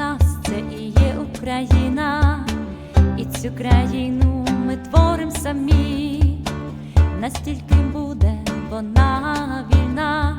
нас. Це і є Україна, і цю країну ми творим самі, настільки буде вона вільна,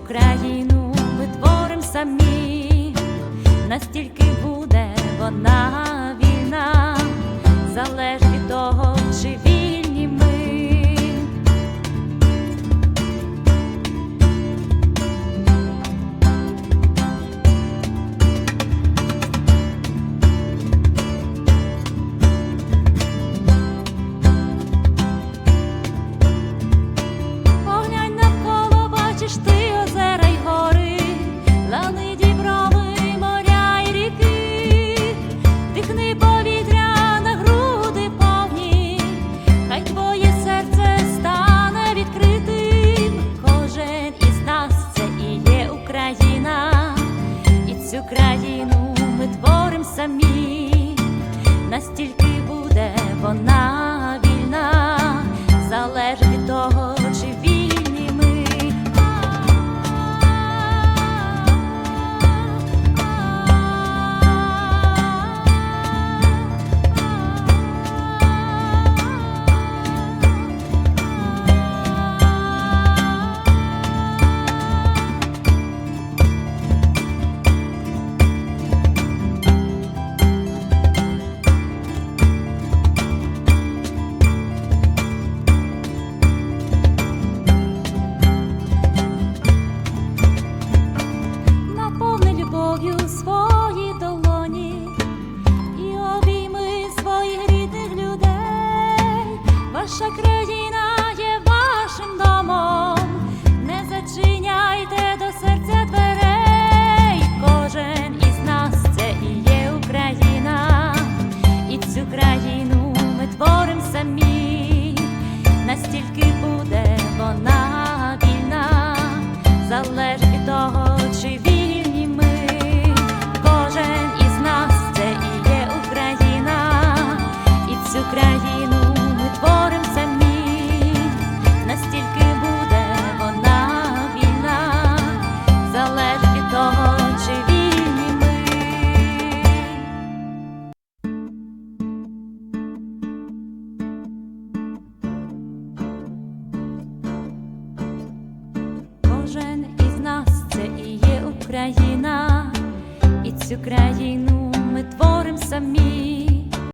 цю країну ми творим самі, настільки буде вона самі, настільки буде вона вільна, залежить від того, Ваша країна є вашим домом. Не зачиняйте до серця дверей. Кожен із нас це і є Україна, і цю країну ми творим самі. Настільки буде вона вільна, залежить Цю країну ми творим самі,